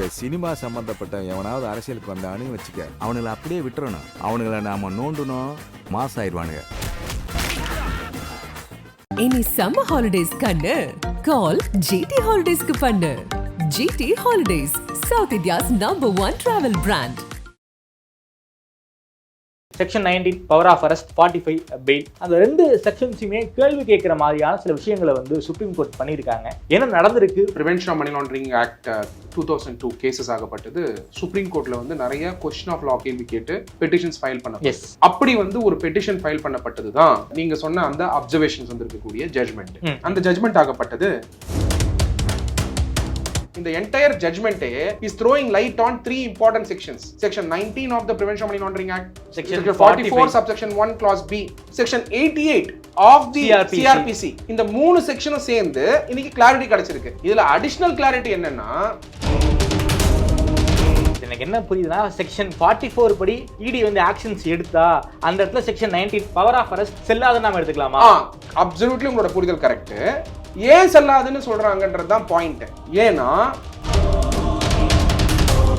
இந்த சினிமா சம்பந்தப்பட்ட எவனாவது அரசியலுக்கு வந்தான்னு வச்சுக்க அவனுங்களை அப்படியே விட்டுறணும். அவனுங்களை நாம நோண்டணும் மாஸ் ஆயிடுவானுங்க இனி சம்மர் ஹாலிடேஸ் கண்ணு. கால் ஜிடி ஹாலிடேஸ்க்கு பண்ணு. GT holidays south India's number one travel brand section nineteen power of arrest forty five bail அந்த ரெண்டு செக்ஷன்ஸுமே கேள்வி கேட்குற மாதிரியான சில விஷயங்களை வந்து சுப்ரீம் கோர்ட் பண்ணியிருக்காங்க. என்ன நடந்திருக்கு? Prevention of money laundering act two thousand two cases ஆகப்பட்டது. Supreme கோர்ட்ல வந்து நிறைய கொஸ்டின் ஆஃப் லா கேள்வி கேட்டு பெட்டிஷன்ஸ் ஃபைல் பண்ண அப்படி வந்து ஒரு பெட்டிஷன் ஃபைல் பண்ணப்பட்டது தான் நீங்க சொன்ன அந்த அப்சர்வேஷன்ஸ் வந்திருக்கக்கூடிய ஜட்மெண்ட் ம். அந்த ஜட்மெண்ட் ஆகப்பட்டது. இந்த entire ஜட்மெண்ட்டே is throwing light on three important sections section nineteen of the prevention money laundering act Section section forty 45. Four subsection one clause B section eighty eight of the CRPC. CRPC இந்த மூணு செக்ஷனும் சேர்ந்து இன்னைக்கு clarity கிடைச்சிருக்கு. இதுல additional clarity என்னன்னா எனக்கு என்ன புரியுதுன்னா செக்ஷன் ஃபார்ட்டி ஃபோர் படி இடி வந்து ஆக்ஷன்ஸ் எடுத்தா அந்த இடத்துல section nineteen power of arrest செல்லாத நாம எடுத்துக்கலாமா? அப்சல்யூட்லி உங்களோட புரிதல் கரெக்ட் ஏன் செல்லாதுன்னு சொல்றாங்கன்றது தான் பாயிண்ட் ஏன்னா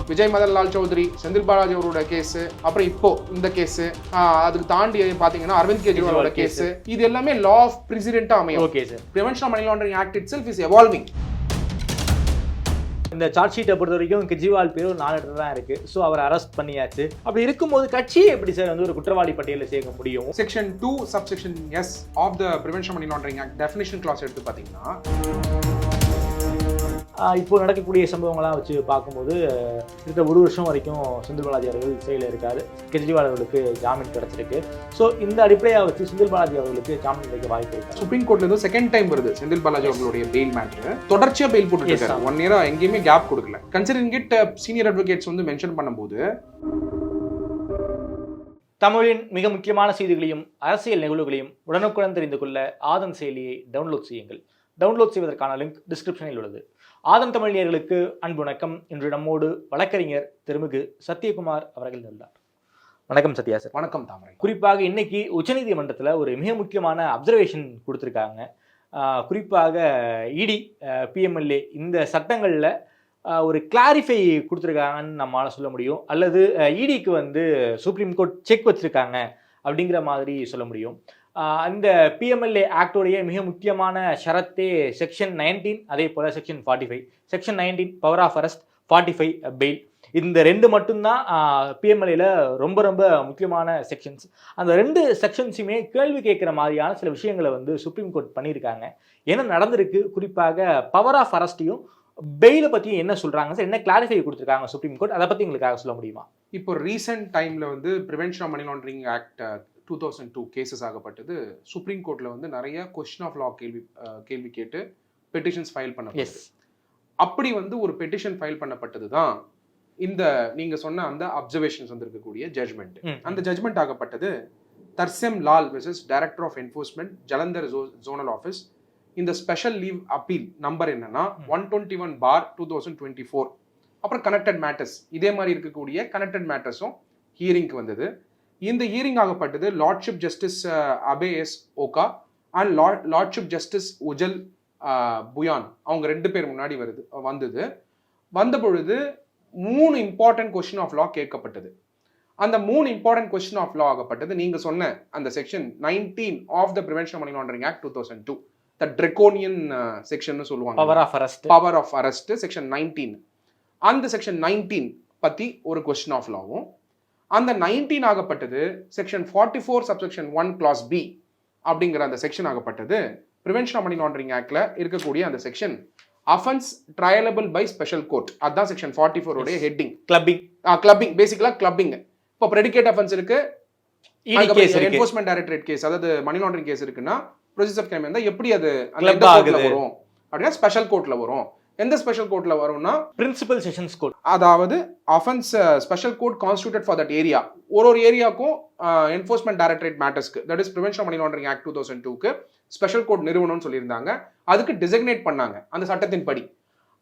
விஜய் மதன் லால் சௌத்ரி செந்தில் பாலாஜி அவரோட கேஸ் அப்புறம் இப்போ இந்த கேஸ் அதுக்கு தாண்டி பாத்தீங்கன்னா அரவிந்த் கெஜ்ரிவாலோட கெஜ்ரிவால் கேஸ் இது எல்லாமே லா ஆஃப் பிரசிடென்ட்டா அமையும். Okay sir prevention money laundering act itself is evolving இந்த சார்ஜ் ஷீட்டை பொறுத்த வரைக்கும் கெஜ்ரிவால் பேர் ஒரு நாலு இடத்துல தான் இருக்கு. ஸோ அவரை அரெஸ்ட் பண்ணியாச்சு. அப்படி இருக்கும்போது கட்சியை எப்படி சார் வந்து ஒரு குற்றவாளி பட்டியலில் சேர்க்க முடியும்? Section two subsection S of the prevention money laundering act definition clause எடுத்து பார்த்தீங்கன்னா இப்போ நடக்கக்கூடிய சம்பவங்கள்லாம் வச்சு பார்க்கும்போது இருக்கிற ஒரு வருஷம் வரைக்கும் செந்தில் பாலாஜி அவர்கள் சிறையில் இருக்காரு. கெஜ்ரிவால் அவர்களுக்கு ஜாமீன் கிடைச்சிருக்கு. ஸோ இந்த அடிப்படையாக வச்சு செந்தில் பாலாஜி அவர்களுக்கு ஜாமீன் கிடைக்க வாய்ப்பு இருக்கு? சுப்ரீம் கோர்ட்ல இருந்து செகண்ட் டைம் வருது செந்தில் பாலாஜி அவர்களுடைய பெயில் மேட்ரு தொடர்ச்சியா பெயில் sir. ஒன் இயரா எங்கேயுமே கேப் கொடுக்கல. கன்சிடரிங் இட் சீனியர் அட்வொகேட்ஸ் வந்து மென்ஷன் பண்ணும்போது தமிழின் மிக முக்கியமான செய்திகளையும் அரசியல் நிகழ்வுகளையும் உடனுக்குடன் தெரிந்து கொள்ள ஆதன் செயலியை டவுன்லோட் செய்யுங்கள். டவுன்லோட் செய்வதற்கான லிங்க் டிஸ்கிரிப்ஷனில் உள்ளது. ஆதன் தமிழ் நேயர்களுக்கு அன்பு வணக்கம். இன்று நம்மோடு வழக்கறிஞர் திருமிகு சத்யகுமார் அவர்கள் இருந்தார். வணக்கம் சத்யா சார். வணக்கம் தாமரை. குறிப்பாக இன்னைக்கு உச்சநீதிமன்றத்தில் ஒரு மிக முக்கியமான அப்சர்வேஷன் கொடுத்துருக்காங்க. குறிப்பாக இடி பிஎம்எல்ஏ இந்த சட்டங்களில் ஒரு கிளாரிஃபை கொடுத்துருக்காங்கன்னு நம்மளால சொல்ல முடியும். அல்லது இடிக்கு வந்து சுப்ரீம் கோர்ட் செக் வச்சிருக்காங்க அப்படிங்கிற மாதிரி சொல்ல முடியும். அந்த பிஎம்எல்ஏ ஆக்டோடைய மிக முக்கியமான ஷரத்தே செக்ஷன் நைன்டீன் அதே போல் section forty five section nineteen power of arrest forty five bail இந்த ரெண்டு மட்டும்தான் பிஎம்எல்ஏல ரொம்ப ரொம்ப முக்கியமான செக்ஷன்ஸ் அந்த ரெண்டு செக்ஷன்ஸுமே கேள்வி கேட்குற மாதிரியான சில விஷயங்களை வந்து சுப்ரீம் கோர்ட் பண்ணியிருக்காங்க. என்ன நடந்திருக்கு? குறிப்பாக பவர் ஆஃப் அரெஸ்ட்டையும் பெயிலை பற்றியும் என்ன சொல்கிறாங்க சார் என்ன கிளாரிஃபை கொடுத்துருக்காங்க சுப்ரீம் கோர்ட் அதை பற்றி எங்களுக்காக சொல்ல முடியுமா? இப்போ ரீசெண்ட் டைமில் வந்து prevention of money laundering act two thousand two cases ஆகப்பட்டது. Supreme கோர்ட்ல வந்து நிறைய கொஸ்டின் ஆஃப் லா கேள்வி கேள்வி கேட்டு பெட்டிஷன்ஸ் ஃபைல் பண்ண அப்படி வந்து ஒரு பெட்டிஷன் ஃபைல் பண்ணப்பட்டது தான் இந்த நீங்க சொன்ன அந்த அப்சர்வேஷன்ஸ் வந்திருக்கக்கூடிய ஜட்மெண்ட் அந்த judgment ஆகப்பட்டது Tarsem Lal versus director of enforcement Jalandhar zonal office இந்த ஸ்பெஷல் லீவ் அப்பீல் நம்பர் என்னன்னா one twenty one for two thousand twenty four அப்புறம் கனெக்டட் மேட்டர்ஸ் இதே மாதிரி இருக்கக்கூடிய கனெக்டட் மேட்டர்ஸும் ஹியரிங்க்கு வந்தது. இந்த hearing ஆகப்பட்டது lordship justice Abhay S Oka and lordship justice Ujjal Bhuyan அவங்க ரெண்டு பேர் முன்னாடி வருது வந்தது. வந்த பொழுது மூணு இம்பார்ட்டன்ட் கொஸ்டின் ஆஃப் லா கேட்கப்பட்டது. அந்த மூணு இம்பார்ட்டன்ட் கொஸ்டின் ஆஃப் லா ஆகப்பட்டது. நீங்க சொன்ன அந்த section nineteen of the prevention money laundering act two thousand two the draconian section சொல்லுவாங்க. Power of arrest power of arrest section nineteen அந்த செக்ஷன் நைன்டீன் பத்தி ஒரு கொஸ்டின் ஆஃப் லாவும் அந்த nineteen ஆகப்பட்டது section forty four subsection one clause B அப்படிங்கிற அந்த section ஆகப்பட்டது. Prevention of money laundering ஆக்ட்ல இருக்கக்கூடிய அந்த section offence triable by special court அதுதான் section forty ஃபோருடைய heading clubbing clubbing basically clubbing இப்போ ப்ரெடிகேட் அஃபென்ஸ் இருக்கு. என்ஃபோர்ஸ்மெண்ட் டைரக்டரேட் கேஸ் அதாவது மணி லாண்டரிங் கேஸ் இருக்குன்னா ப்ரொசீஜர் கிரைம் இருந்தா எப்படி அது. வரும்? அப்படின்னா ஸ்பெஷல் கோர்ட்ல வரும். எந்த ஸ்பெஷல் கோர்ட்ல வரும்னா பிரின்சிபல் செஷன்ஸ் கோர்ட் அதாவது offence special court constituted for that area ஒரு ஒரு ஏரியாக்கும் enforcement directorate மேட்டர்ஸ்க்கு that is prevention money laundering act two thousand டூக்கு ஸ்பெஷல் கோர்ட் நிறுவனம்னு சொல்லியிருந்தாங்க. அதுக்கு டிசக்னேட் பண்ணாங்க அந்த சட்டத்தின் படி.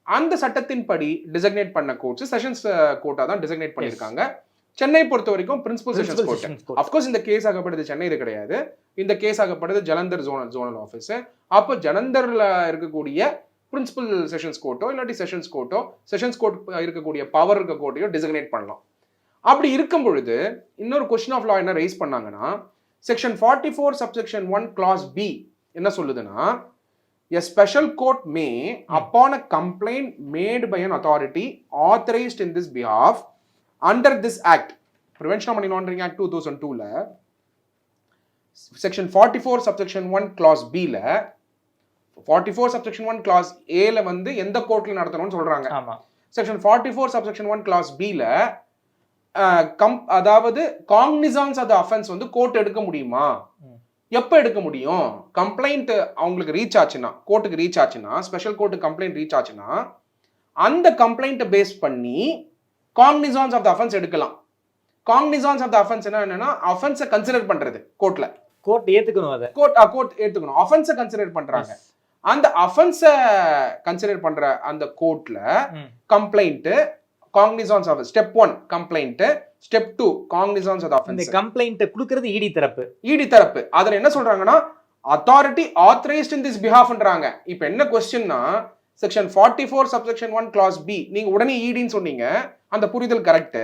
அந்த சட்டத்தின் படி டிசக்னேட் பண்ண கோர்ட்ஸ் செஷன்ஸ் கோர்ட்டா தான் டிசக்னேட் பண்ணியிருக்காங்க. சென்னை பொறுத்த வரைக்கும் principal sessions court. Of course இந்த கேஸ் ஆகப்படுது சென்னை இது கிடையாது. இந்த கேஸ் ஆகப்படுது ஜலந்தர் ஜோனல் ஜோனல் ஆஃபீஸ் அப்போ ஜலந்தர்ல இருக்கக்கூடிய பிரின்சிபல் செஷன்ஸ் கோர்ட்டோ இல்லாட்டி செஷன்ஸ் கோர்ட்டோ செஷன்ஸ் கோர்ட் இருக்கக்கூடிய பவர் இருக்க கோர்ட்டையோ டிசிக்னேட் பண்ணலாம். அப்படி இருக்கும் பொழுது இன்னொரு கொஸ்டின் ஆஃப் லா என்ன ரைஸ் பண்ணாங்கன்னா section forty four subsection one clause B என்ன சொல்லுதுன்னா a special court may upon a complaint made by an authority authorised in this behalf under this act prevention money laundering act two thousand டூவில் section forty four subsection one clause பியில் forty four subsection one clause ஏல வந்து எந்த கோர்ட்டில் நடத்தணும்னு சொல்கிறாங்க ஆமா. Section forty four subsection one clause பியில் கம் அதாவது காக்னிசான்ஸ் ஆஃப் த அஃபென்ஸ் வந்து கோர்ட் எடுக்க முடியுமா. எப்போ எடுக்க முடியும்? கம்ப்ளைண்ட் அவங்களுக்கு ரீச் ஆச்சுன்னா கோர்ட்டுக்கு ரீச் ஆச்சுன்னா ஸ்பெஷல் கோர்ட்டுக்கு கம்ப்ளைண்ட் ரீச் ஆச்சுன்னா அந்த கம்ப்ளைண்ட்டை பேஸ் பண்ணி காக்னிசான்ஸ் ஆஃப் த அஃபென்ஸ் எடுக்கலாம். காக்னிசான்ஸ் ஆஃப் த அஃபென்ஸ் என்ன என்னன்னா அஃபென்ஸை கன்சிடர் பண்றது கோர்ட்ல கோர்ட் ஏத்துக்கணும் அதை. கோர்ட் கோர்ட் ஏத்துக்கணும். அஃபென்ஸை கன்சிடர் பண்றாங்க. அந்த அஃபென்ஸை கன்சிடர் பண்ற அந்த கோர்ட்ல. Complaint cognizance of step one complaint step two cognizance of offence complaint கொடுக்கறது இடி தரப்பு இடி தரப்பு அதுல என்ன சொல்றாங்கன்னா அத்தாரிட்டி ஆத்தரைஸ்ட் இன் திஸ் பிஹாஃப்ன்றாங்க இப்போ என்ன கொஸ்டின்னா section forty four subsection one clause B நீங்க உடனே இடின்னு சொன்னீங்க அந்த புரிதல் கரெக்ட்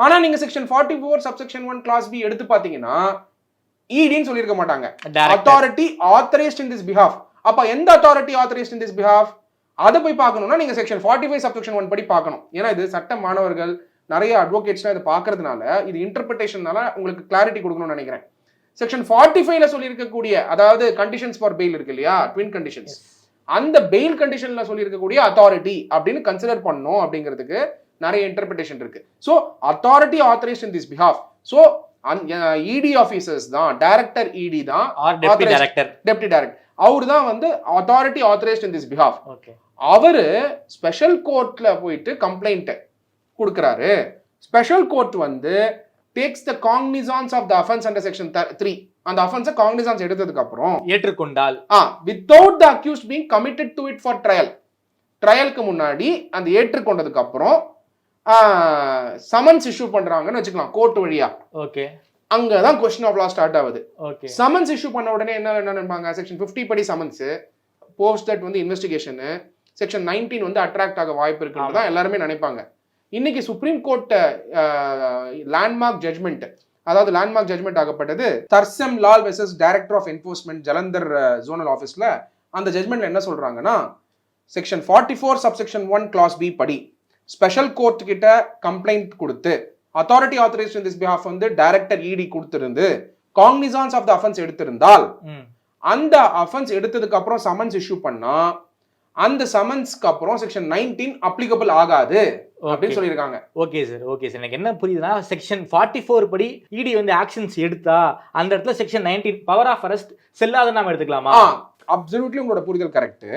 ஆனா நீங்க section forty four subsection one clause B எடுத்து பாத்தீங்கன்னா இடின்னு சொல்லியிருக்க மாட்டாங்க. Authority authorised in this behalf அப்ப எந்த authority authorised in this behalf அதை போய் பார்க்கணும்னா நீங்க section forty five subsection one படி பார்க்கணும். ஏன்னா இது சட்ட மாணவர்கள் நிறைய அட்வொகேட்ஸ்லாம் இதை பார்க்கறதுனால இது இன்டர்பிரிட்டேஷனால உங்களுக்கு கிளாரிட்டி கொடுக்கணும்னு நினைக்கிறேன். செக்ஷன் ஃபார்ட்டி ஃபைவ்ல சொல்லியிருக்கக்கூடிய அதாவது கண்டிஷன்ஸ் ஃபார் பெயில் இருக்கு இல்லையா? ட்வின் கண்டிஷன்ஸ் அந்த பெயில் கண்டிஷன்ல சொல்லியிருக்கக்கூடிய அத்தாரிட்டி அப்படின்னு கன்சிடர் பண்ணணும் அப்படிங்கிறதுக்கு நிறைய இன்டர்பிரிட்டேஷன் இருக்கு. So authority authorised in this behalf so ED officers E தான் டைரக்டர் இடி தான் or deputy. Director deputy direct அவர் தான் வந்து authority authorised in this behalf okay அவரு ஸ்பெஷல் கோர்ட்ல போயிட்டு கம்ப்ளைண்ட் கொடுக்குறாரு. ஸ்பெஷல் கோர்ட் வந்து takes the cognizance of the offence under section three அந்த அஃபென்ஸை காங்னிசான்ஸ் எடுத்ததுக்கு அப்புறம் ஏற்றுக்கொண்டால். ஆ without the accused being committed to it for trial ட்ரையலுக்கு முன்னாடி அந்த ஏற்றுக்கொண்டதுக்கு அப்புறம் சமன்ஸ் இஷ்யூ பண்றாங்கன்னு வச்சுக்கலாம் கோர்ட் வழியா. ஓகே அங்கதான் கொஸ்டின் ஆஃப் லா ஸ்டார்ட் ஆகுது. சமன்ஸ் இஷ்யூ பண்ண உடனே என்ன என்ன நினைப்பாங்க? செக்ஷன் 50 படி சமன்ஸ் போஸ்ட் தட் வந்து இன்வெஸ்டிகேஷனு செக்ஷன் 19 வந்து அட்ராக்ட் ஆக வாய்ப்பு இருக்குன்னு தான் எல்லாருமே நினைப்பாங்க. இன்னைக்கு சுப்ரீம் கோர்ட் லேண்ட்மார்க் ஜட்மெண்ட் அதாவது landmark judgment ஆகப்பட்டது. Tarsem Lal versus director of enforcement Jalandhar zonal ஆஃபீஸ்ல அந்த ஜட்மெண்ட்ல என்ன சொல்றாங்கன்னா section forty four subsection one clause B படி ஸ்பெஷல் கோர்ட் கிட்ட கம்ப்ளைண்ட் கொடுத்து அத்தாரிட்டி ஆத்தரைசேஷன் திஸ் பிஹாஃப் வந்து டைரக்டர் இடி கொடுத்திருந்து காங்னிசான்ஸ் ஆஃப் த அஃபென்ஸ் எடுத்திருந்தால் அந்த அஃபென்ஸ் எடுத்ததுக்கு அப்புறம் சமன்ஸ் இஷ்யூ பண்ணா அந்த சமன்ஸ்க்கு அப்புறம் செக்ஷன் 19 அப்ளிகபிள் ஆகாது அப்படின்னு சொல்லியிருக்காங்க. ஓகே சார் ஓகே சார் எனக்கு என்ன புரியுதுன்னா செக்ஷன் ஃபார்ட்டி ஃபோர் படி இடி வந்து ஆக்ஷன்ஸ் எடுத்தா அந்த இடத்துல section nineteen power of arrest செல்லாத நாம எடுத்துக்கலாமா? அப்சல்யூட்லி உங்களோட புரிதல் கரெக்ட்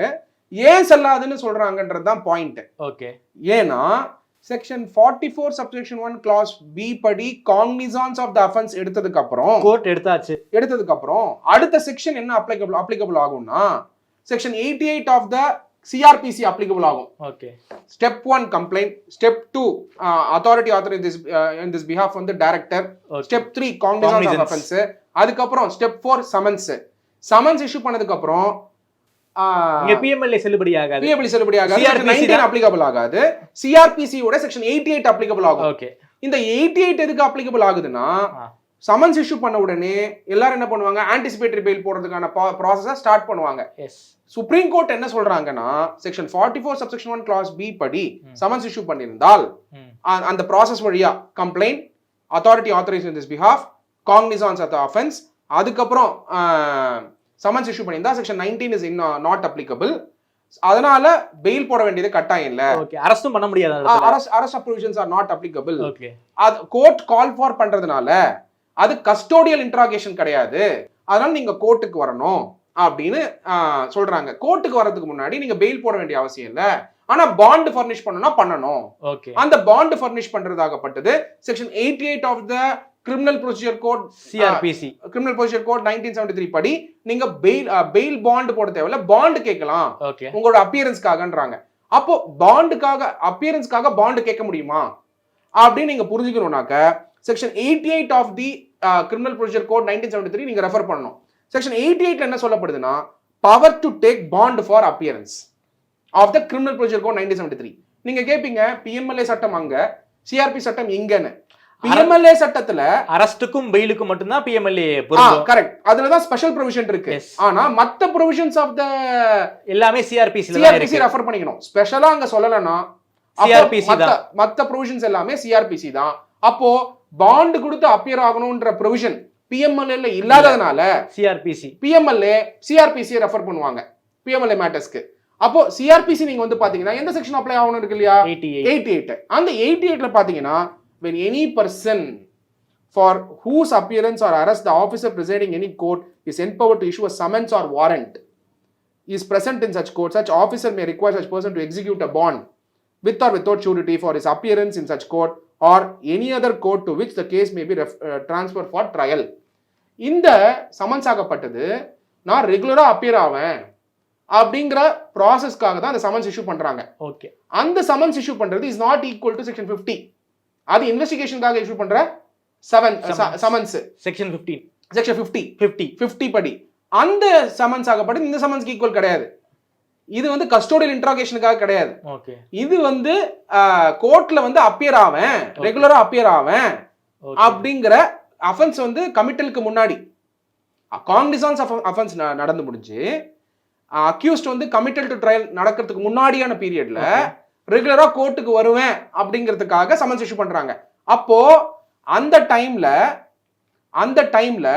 ஏன் செல்லாதுன்னு சொல்றாங்கன்றது தான் பாயிண்ட் ஓகே ஏன்னா section forty four subsection one clause B படி காங்னிசான்ஸ் ஆஃப் த அஃபென்ஸ் எடுத்ததுக்கு அப்புறம் கோர்ட் எடுத்தாச்சு. எடுத்ததுக்கு அப்புறம் அடுத்த செக்ஷன் என்ன அப்ளிகபிள் அப்ளிகபிள் ஆகும்னா section eighty eight of the CrPC applicable ஆகும். Okay step one complaint step two authority author this in this behalf வந்து director step three cognizance of. Offence அதுக்கப்புறம் step four summons summons issue பண்ணதுக்கு அப்புறம் PMLA செல்லுபடி ஆகாது. பிஎபிளி செல்லுபடி ஆகாது. Applicable section eighty eight applicable ஆகும். ஓகே இந்த எயிட்டி எயிட் எதுக்கு அப்ளிகபிள் ஆகுதுன்னா. சமன்ஸ் இஷ்யூ பண்ண உடனே எல்லாரும் என்ன பண்ணுவாங்க? ஆன்டிசிபேட்டரி பெயில் போடுறதுக்கான ப்ராசஸை ஸ்டார்ட் பண்ணுவாங்க. சுப்ரீம் கோர்ட் என்ன சொல்றாங்கன்னா section forty four subsection one clause B படி சமன்ஸ் இஷ்யூ பண்ணியிருந்தால் அந்த ப்ராசஸ் வழியா complaint authority authorise this behalf cognizance of the offence அதுக்கப்புறம் சமன்ஸ் இஷ்யூ பண்ணியிருந்தா section nineteen is in not applicable அதனால பெயில் போட வேண்டியது கட்டாயம் இல்ல. அரஸ்டும் பண்ண முடியாது arrest provisions are not applicable அது கோர்ட் கால் ஃபார் பண்றதுனால அது கஸ்டோடியல் இன்ட்ராகேஷன் கிடையாது. அதனால நீங்க கோர்ட்டுக்கு வரணும் அப்படின்னு சொல்றாங்க. கோர்ட்டுக்கு வரதுக்கு முன்னாடி நீங்க பெயில் போட வேண்டிய அவசியம் இல்ல. ஆனா பாண்ட் ஃபர்னிஷ் பண்ணணும்னா பண்ணணும். அந்த bond furnish பண்றதாகப்பட்டது section eighty eight of the criminal procedure code CrPC criminal procedure code nineteen seventy three படி நீங்க பெயில் பெயில் பாண்ட் போட தேவையில்ல பாண்ட் கேட்கலாம். உங்களோட அப்பியரன்ஸ்க்காகன்றாங்க அப்போ பாண்டுக்காக அப்பியரன்ஸ்க்காக பாண்டு கேட்க முடியுமா? அப்படின்னு நீங்க புரிஞ்சுக்கணும்னாக்க section eighty eight of the criminal procedure code nineteen seventy three நீங்க ரெஃபர் பண்ணணும். செக்ஷன் எயிட்டி எயிட்ல என்ன சொல்லப்படுதுன்னா power to take bond for appearance of the criminal procedure code nineteen seventy three நீங்க கேப்பீங்க பிஎம்எல்ஏ சட்டம் அங்க சிஆர்பி சட்டம் இங்கன்னு. பிஎம்எல்ஏ சட்டத்துல அரஸ்ட்டுக்கும் பெயிலுக்கும் மட்டும்தான் பிஎம்எல்ஏ கரெக்ட் அதுலதான் ஸ்பெஷல் ப்ரொவிஷன் இருக்கு. ஆனா மத்த ப்ரொவிஷன்ஸ் ஆஃப் த எல்லாமே தான் சிஆர்பிசி இருக்கு. ரெஃபர் பண்ணிக்கணும். ஸ்பெஷலா அங்க சொல்லலன்னா CRPC மத்த- தான். மத்த ப்ரொவிஷன்ஸ் எல்லாமே சிஆர்பிசி தான். அப்போ பாண்ட் கொடுத்து அப்பியர் ஆகணும்ன்ற ப்ரொவிஷன் பிஎம்எல்ஏ இல்லாததுனால சிஆர்பிசி பிஎம்எல்ஏ சிஆர்பிசி ரெஃபர் பண்ணுவாங்க. பிஎம்எல்ஏ மேட்டர்ஸ்க்கு அப்போ சிஆர்பிசி நீங்க வந்து பாத்தீங்கன்னா எந்த செக்ஷன் அப்ளை ஆகணும் இருக்கு இல்லையா? எயிட்டி எயிட் எயிட்டி எயிட் அந்த எயிட்டி எயிட்ல பாத்தீங்கன்னா when any person for whose appearance or arrest the officer presiding any court is empowered to issue a summons or warrant is present in such court such officer may require such person to execute a bond with or without surety for his appearance in such court or any other court to which the case may be ref- uh, transferred for trial இந்த summons ஆகப்பட்டது நான் ரெகுலரா appear ஆவேன் அப்படிங்கிற ப்ராசஸ்க்காக தான் அந்த summons issue பண்றாங்க ஓகே அந்த சமன்ஸ் இஷ்யூ பண்றது is not equal to section 50 அது இன்வெஸ்டிகேஷனுக்காக இஷ்யூ பண்ற seven. Summons section fifteen section 50 fifty 50 படி. அந்த சமன்ஸ் ஆகப்பட்டது இந்த சமன்ஸ்க்கு ஈக்குவல் கிடையாது. இது வந்து கஸ்டோடியல் இன்ட்ராகேஷனுக்காக கிடையாது. இது வந்து கோர்ட்ல வந்து அப்பியர் ஆவேன். ரெகுலரா அப்பியர் ஆவேன். அப்படிங்கிற அஃபென்ஸ் வந்து கமிட்டலுக்கு முன்னாடி. காங்கிசான்ஸ் அஃபென்ஸ் நடந்து முடிஞ்சு அக்யூஸ்ட் வந்து கமிட்டல் டு ட்ரையல் நடக்கிறதுக்கு முன்னாடியான பீரியட்ல ரெகுலரா கோர்ட்டுக்கு வருவேன் அப்படிங்கிறதுக்காக சமன்ஸ் இஷ்யூ பண்றாங்க. அப்போ அந்த டைம்ல அந்த டைம்ல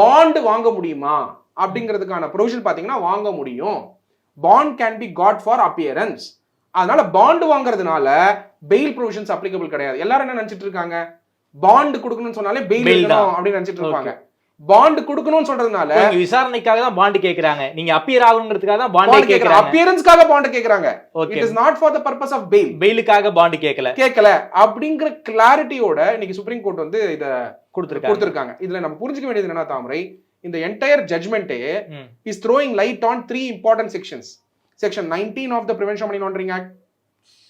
பாண்ட் வாங்க முடியுமா? அப்படிங்கிறதுக்கான ப்ரொவிஷன் பாத்தீங்கன்னா வாங்க முடியும். Bond can be got for appearance அதனால பாண்ட் வாங்குறதுனால பெயில் ப்ரொவிஷன்ஸ் அப்ளிகபிள் கிடையாது. எல்லாரும் என்ன நினைச்சிட்டு இருக்காங்க? பாண்ட் கொடுக்கணும்னு சொன்னாலே பெயில். அப்படின்னு நினைச்சிட்டு இருப்பாங்க. பாண்ட் கொடுக்கணும்னு சொல்றதுனால விசாரணைக்காக தான் பாண்ட் கேக்குறாங்க. நீங்க அப்பியர் ஆகணுங்கிறதுக்காக தான் பாண்டே கேக்குறாங்க. அப்பியரன்ஸ்க்காக பாண்ட் கேக்குறாங்க. It is not for the purpose of bail பெயிலுக்காக bond கேட்கல கேட்கல அப்படிங்கிற கிளாரிட்டியோட இன்னைக்கு சுப்ரீம் கோர்ட் வந்து இத கொடுத்துருக்காங்க. கொடுத்திருக்காங்க. இதுல நம்ம புரிஞ்சுக்க வேண்டியது என்னன்னா தாமரை இந்த என்டையர் ஜட்மெண்ட்டே ம். Is throwing light on three important sections section nineteen of the prevention money laundering act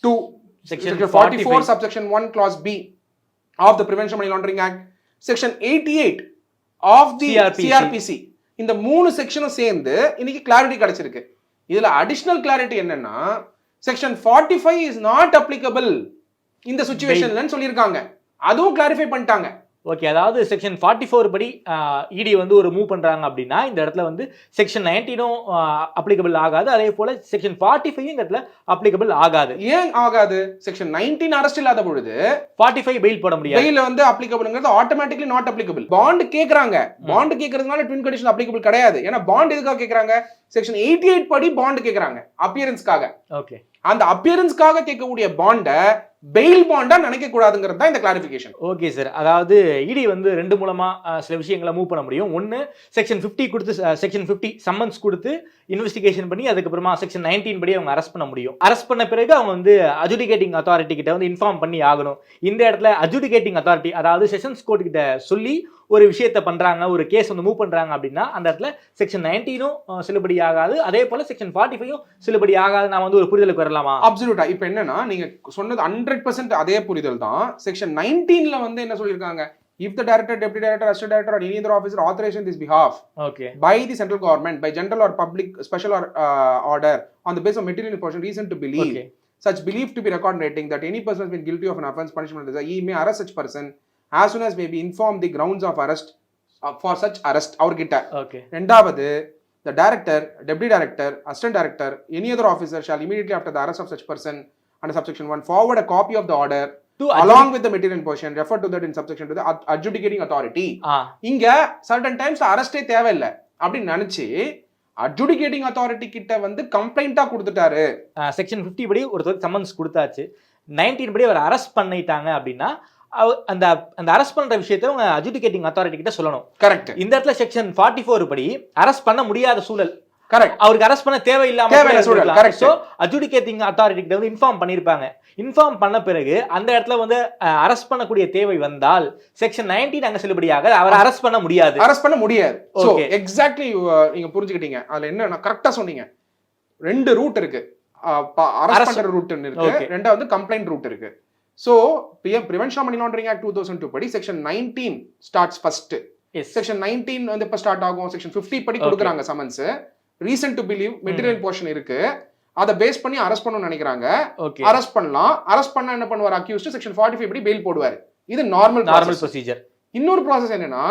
two section forty four 45. Subsection one clause B of the prevention money laundering act section eighty eight of the. CrPC இந்த மூணு செக்ஷனும் சேர்ந்து இன்னைக்கு clarity கிடைச்சிருக்கு. இதுல additional clarity என்னன்னா section forty five is not applicable இந்த சுச்சுவேஷன்லன்னு சொல்லியிருக்காங்க. அதுவும் கிளாரிஃபை பண்ணிட்டாங்க. ஓகே அதாவது செக்ஷன் ஃபார்ட்டி ஃபோர் படி இடி வந்து ஒரு மூவ் பண்றாங்க அப்படின்னா இந்த இடத்துல வந்து செக்ஷன் நைன்டீனும் அப்ளிகபிள் ஆகாது. அதே போல செக்ஷன் ஃபார்ட்டி ஃபைவ் இந்த இடத்துல அப்ளிகபிள் ஆகாது. ஏன் ஆகாது? செக்ஷன் நைன்டீன் அரெஸ்ட் இல்லாத பொழுது ஃபார்ட்டி ஃபைவ் பெயில் போட முடியாது. பெயில் வந்து அப்ளிகபிள்ங்கிறது ஆட்டோமேட்டிக்லி நாட் அப்ளிகபிள் பாண்ட் கேக்குறாங்க. பாண்ட் கேக்குறதுனால ட்வின் கண்டிஷன் அப்ளிகபிள் கிடையாது. ஏன்னா பாண்ட் எதுக்காக கேக்குறாங்க? செக்ஷன் எயிட்டி எயிட் படி பாண்ட் கேக்குறாங்க. அப்பியரன்ஸ்க்காக ஓகே அந்த அப்பியரன்ஸ்க்காக கேட்கக்கூடிய பாண்ட பெயில் பாண்டா நினைக்க கூடாதுங்கிறது தான் இந்த கிளாரிபிகேஷன் ஓகே சார் அதாவது இடி வந்து ரெண்டு மூலமா சில விஷயங்களை மூவ் பண்ண முடியும். ஒன்று செக்ஷன் ஃபிஃப்டி கொடுத்து செக்ஷன் ஃபிஃப்டி சம்மன்ஸ் கொடுத்து இன்வெஸ்டிகேஷன் பண்ணி அதுக்கப்புறமா செக்ஷன் நைன்டீன் படி அவங்க அரெஸ்ட் பண்ண முடியும். அரெஸ்ட் பண்ண பிறகு அவங்க வந்து அஜுடிகேட்டிங் அத்தாரிட்டி கிட்ட வந்து இன்ஃபார்ம் பண்ணி ஆகணும். இந்த இடத்துல அஜுடிகேட்டிங் அத்தாரிட்டி அதாவது செஷன்ஸ் கோர்ட் கிட்ட சொல்லி ஒரு விஷயத்தை பண்றாங்க ஒரு கேஸ் வந்து மூவ் பண்றாங்க அப்படின்னா அந்த இடத்துல செக்ஷன் நைன்டீனும் செல்லுபடி ஆகாது. அதே போல செக்ஷன் ஃபார்ட்டி ஃபைவும் செல்லுபடி ஆகாது. நான் வந்து ஒரு புரிதலுக்கு வரலாமா அப்சல்யூட்டா இப்போ என்னன்னா நீங்க சொன்னது ஹண்ட்ரட் பர்சன்ட் அதே புரிதல் தான். செக்ஷன் நைன்டீன்ல வந்து என்ன சொல்லியிருக்காங்க? If the director deputy director assistant director or any other officer authorisation this behalf okay by the central government by general or public special or uh, order on the basis of material information reason to believe okay such belief to be recorded in writing that any person has been guilty of an offense punishment is he may arrest such person. Soon as may be informed the grounds of arrest uh, for such arrest அவர்கிட்ட okay ரெண்டாவது the director deputy director assistant director any other officer shall immediately after the arrest of such person under subsection 1 forward a copy of the order To along with the material information refer to that in subsection to the ad- adjudicating authority ah இங்க certain times அரெஸ்டே தேவையில்லை அப்படின்னு நினைச்சு adjudicating authority கிட்ட வந்து கம்ப்ளைண்டா கொடுத்துட்டாரு section fifty படி ஒருத்தர் சம்மன்ஸ் கொடுத்தாச்சு நைன்டீன் படி அவர் அரெஸ்ட் பண்ணிட்டாங்க அப்படின்னா அந்த அந்த அரெஸ்ட் பண்ற விஷயத்தை அவங்க அஜுடிகேட்டிங் அத்தாரிட்டி கிட்ட சொல்லணும். கரெக்ட் இந்த இடத்துல செக்ஷன் ஃபார்ட்டி ஃபோர் படி அரெஸ்ட் பண்ண முடியாத சூழல். கரெக்ட் அவருக்கு அரெஸ்ட் பண்ண தேவையில்லாம தேவையில்ல சூழல். ஸோ அஜுடிகேட்டிங் அத்தாரிட்டி கிட்ட வந்து இன்ஃபார்ம் பண்ணிருப்பாங்க. இன்ஃபார்ம் பண்ண பிறகு அந்த இடத்துல வந்து அரெஸ்ட் பண்ணக்கூடிய தேவை வந்தால் செக்ஷன் நைன்டீன் அங்க செல்லுபடியாக அவரை அரெஸ்ட் பண்ண முடியாது. அரெஸ்ட் பண்ண முடியாது. Okay. எக்ஸாக்ட்லி நீங்க புரிஞ்சுக்கிட்டீங்க. அதுல என்ன கரெக்டா சொன்னீங்க. ரெண்டு ரூட் இருக்கு. அரெஸ்ட் பண்ற ரூட் இருக்கு. Okay. ரெண்டாவது கம்ப்ளைண்ட் ரூட் இருக்கு. So PM prevention money laundering act two thousand two படி section nineteen starts first section nineteen வந்து இப்போ ஸ்டார்ட் ஆகும்? செக்ஷன் ஃபிஃப்டி படி. கொடுக்குறாங்க summons reason to believe material portion இருக்கு. அதை பேஸ் பண்ணி அரெஸ்ட் பண்ணணும்னு நினைக்கிறாங்க. அரெஸ்ட் பண்ணலாம். அரெஸ்ட் பண்ணா என்ன பண்ணுவார்? அக்யூஸ்ட் செக்ஷன் ஃபார்ட்டி ஃபைவ் படி பெயில் போடுவார். இது நார்மல் நார்மல் ப்ரொசீஜர் இன்னொரு ப்ராசஸ் என்னன்னா